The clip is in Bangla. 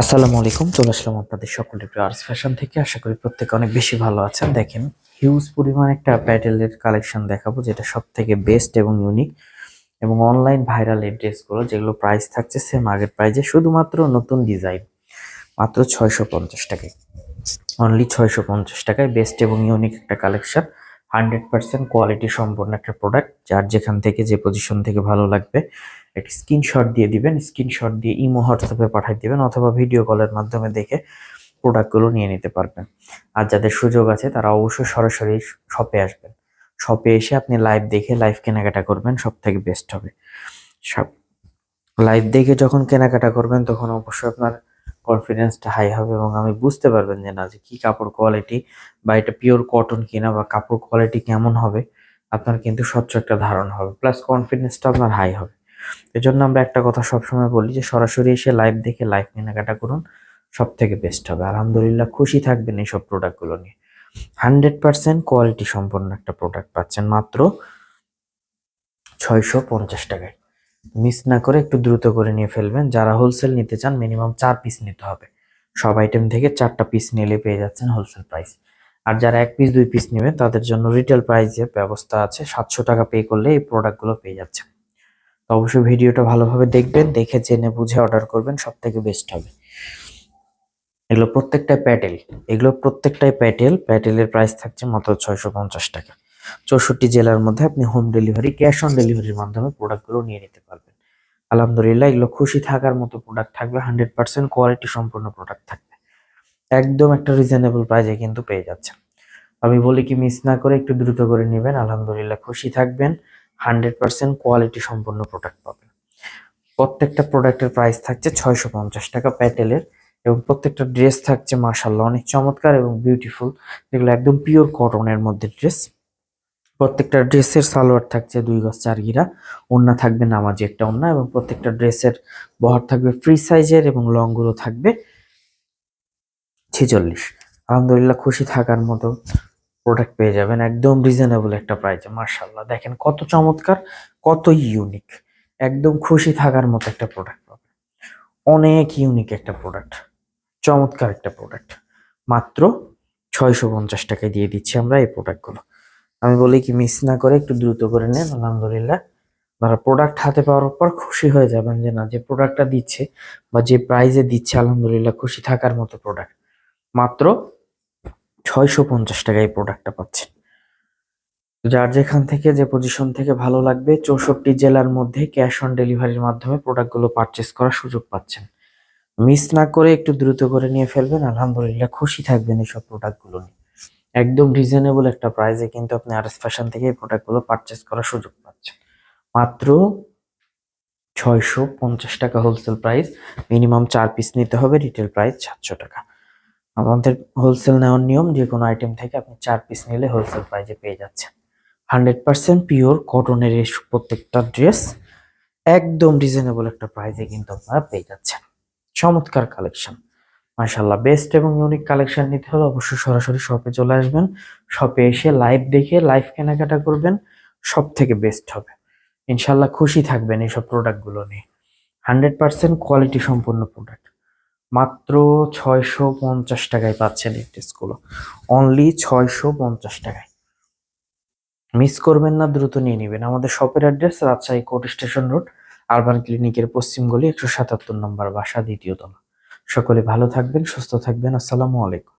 আসসালামু আলাইকুম, চলে আসলাম আপনাদের সকলের প্রিয় আর্টস ফ্যাশন থেকে। আশা করি প্রত্যেকে অনেক বেশি ভালো আছেন। দেখেন হিউজ পরিমাণ একটা প্যাটেলের কালেকশন দেখাবো, যেটা সব থেকে বেস্ট এবং ইউনিক এবং অনলাইন ভাইরাল এই ড্রেসগুলো, যেগুলো প্রাইস থাকছে সেম আগের প্রাইজে শুধুমাত্র নতুন ডিজাইন মাত্র ছয়শো পঞ্চাশ টাকায়। অনলি ছয়শো পঞ্চাশ টাকায় বেস্ট এবং ইউনিক একটা কালেকশন হান্ড্রেড পার্সেন্ট কোয়ালিটি সম্পন্ন একটা প্রোডাক্ট যার যেখান থেকে, যে পজিশন থেকে ভালো লাগবে। একটি স্ক্রিনশট দিয়ে দিবেন স্ক্রিনশট দিয়ে ইমো হোয়াটসঅ্যাপে পাঠিয়ে দিবেন অথবা ভিডিও কলের মাধ্যমে দেখে প্রোডাক্টগুলো নিয়ে নিতে পারবেন। আর যাদের সুযোগ আছে তারা অবশ্যই সরাসরি শপে আসবেন। শপে এসে আপনি লাইভ দেখে লাইভ কেনাকাটা করবেন সব থেকে বেস্ট হবে। সব লাইভ দেখে যখন কেনাকাটা করবেন তখন অবশ্যই আপনার কনফিডেন্সটা হাই হবে এবং আমি বুঝতে পারবেন যে না, যে কি কাপড় কোয়ালিটি বা এটা পিওর কটন কিনা বা কাপড় কোয়ালিটি কেমন হবে, আপনার কিন্তু স্বচ্ছ একটা ধারণা হবে। প্লাস কনফিডেন্সটা আপনার হাই হবে। এজন্য আমরা একটা কথা সবসময় বলি যে সরাসরি এসে লাইভ দেখে লাইভ কেনাকাটা করুন সব থেকে বেস্ট হবে। আলহামদুলিল্লাহ খুশি থাকবেন এইসব প্রোডাক্টগুলো নিয়ে। হান্ড্রেড পার্সেন্ট কোয়ালিটি সম্পন্ন একটা প্রোডাক্ট পাচ্ছেন মাত্র ছয়শো পঞ্চাশ টাকায়। মিস না করে একটু দ্রুত করে নিয়ে ফেলবেন। যারা হোলসেল নিতে চান মিনিমাম চার পিস নিতে হবে। সব আইটেম থেকে চারটা পিস নিলে পেয়ে যাচ্ছেন হোলসেল প্রাইস আর যারা এক পিস দুই পিস নেবেন, তাদের জন্য রিটেল প্রাইসের ব্যবস্থা আছে। সাতশো টাকা পে করলে এই প্রোডাক্টগুলো পেয়ে যাচ্ছেন। তো অবশ্যই ভিডিওটা ভালোভাবে দেখবেন, দেখে জেনে বুঝে অর্ডার করবেন সব থেকে বেস্ট হবে। এগুলো প্রত্যেকটাই প্যাটেল, এগুলো প্রত্যেকটাই প্যাটেল, প্যাটেলের প্রাইস থাকছে মাত্র ছয়শো পঞ্চাশ টাকা। চৌষট্টি জেলার মধ্যে আপনি হোম ডেলিভারি ক্যাশ অন ডেলিভারির মাধ্যমে প্রোডাক্টগুলো নিয়ে নিতে পারবেন। আলহামদুলিল্লাহ, এগুলো খুশি থাকার মতো প্রোডাক্ট থাকবে হান্ড্রেড পার্সেন্ট কোয়ালিটি সম্পূর্ণ প্রোডাক্ট থাকবে। একদম একটা রিজনেবল প্রাইসে কিন্তু পেয়ে যাচ্ছেন। আমি বলি কি মিস না করে একটু দ্রুত করে নেবেন। আলহামদুলিল্লাহ, খুশি থাকবেন। হান্ড্রেড পার্সেন্ট কোয়ালিটি সম্পন্ন প্রোডাক্ট পাবেন প্রত্যেকটা প্রোডাক্টের প্রাইস থাকছে ছয়শো পঞ্চাশ টাকা প্যাটেলের এবং প্রত্যেকটা ড্রেস থাকছে মার্শাল্লাহ অনেক চমৎকার এবং বিউটিফুল যেগুলো একদম পিওর কটনের মধ্যে ড্রেস প্রত্যেকটা ড্রেসের সালোয়ার থাকছে দুই গজ চার গিরা। ওড়না থাকবে নামাজি একটা ওড়না এবং প্রত্যেকটা ড্রেসের বহর থাকবে ফ্রি সাইজের এবং লংগুলো থাকবে ছেচল্লিশ। আলহামদুলিল্লাহ খুশি থাকার মতো প্রোডাক্ট পেয়ে যাবেন, একদম রিজনেবল একটা প্রাইসে মার্শাল্লাহ দেখেন কত চমৎকার, কত ইউনিক একদম খুশি থাকার মতো একটা প্রোডাক্ট পাবেন। অনেক ইউনিক একটা প্রোডাক্ট চমৎকার একটা প্রোডাক্ট মাত্র ছয়শো পঞ্চাশ টাকায় দিয়ে দিচ্ছি আমরা এই প্রোডাক্টগুলো আমি বলি কি মিস না করে একটু দ্রুত করে নেন, আলহামদুলিল্লাহ। আপনারা প্রোডাক্ট হাতে পাওয়ার পর খুশি হয়ে যাবেন যে, না, যে প্রোডাক্টটা দিচ্ছে বা যে প্রাইজে দিচ্ছে, আলহামদুলিল্লাহ খুশি থাকার মতো প্রোডাক্ট মাত্র ছয়শো পঞ্চাশ টাকায় প্রোডাক্টটা পাচ্ছেন। যার যেখান থেকে যে পজিশন থেকে ভালো লাগবে, চৌষট্টি জেলার মধ্যে ক্যাশ অন ডেলিভারির মাধ্যমে প্রোডাক্টগুলো পারচেস করার সুযোগ পাচ্ছেন। মিস না করে একটু দ্রুত করে নিয়ে ফেলবেন, আলহামদুলিল্লাহ খুশি থাকবেন এইসব প্রোডাক্টগুলো নিয়ে। একদম রিজনেবল একটা প্রাইসে কিন্তু আপনি আর এস ফ্যাশন থেকে এই প্রোডাক্টগুলো পারচেস করার সুযোগ পাচ্ছেন। মাত্র ছয়শো পঞ্চাশ টাকা হোলসেল প্রাইস মিনিমাম চার পিস নিতে হবে রিটেল প্রাইস সাতশো টাকা। আমাদের হোলসেল নেওয়ার নিয়ম যে কোনো আইটেম থেকে আপনি চার পিস নিলে হোলসেল প্রাইসে পেয়ে যাচ্ছেন। হান্ড্রেড পার্সেন্ট পিওর কটনের এই প্রত্যেকটা ড্রেস একদম রিজনেবল একটা প্রাইসে কিন্তু আপনারা পেয়ে যাচ্ছেন। চমৎকার কালেকশন মাশাল্লাহ বেস্ট এবং ইউনিক কালেকশন নিতে হলে অবশ্যই সরাসরি শপে চলে আসবেন। শপে এসে লাইভ দেখে লাইভ কেনাকাটা করবেন সব থেকে বেস্ট হবে। ইনশাল্লাহ খুশি থাকবেন এইসব প্রোডাক্টগুলো নিয়ে। হান্ড্রেড পার্সেন্ট কোয়ালিটি সম্পন্ন প্রোডাক্ট মাত্র ছয়শো পঞ্চাশ টাকায় পাচ্ছেন এই ড্রেসগুলো অনলি ছয়শো পঞ্চাশ টাকায়। মিস করবেন না, দ্রুত নিয়ে নেবেন। আমাদের শপের address Rajshahi court station road urban ক্লিনিকের পশ্চিম গলি একশো সাতাত্তর নম্বর বাসা, দ্বিতীয় তলা। সকলে ভালো থাকবেন, সুস্থ থাকবেন। আসসালামু আলাইকুম।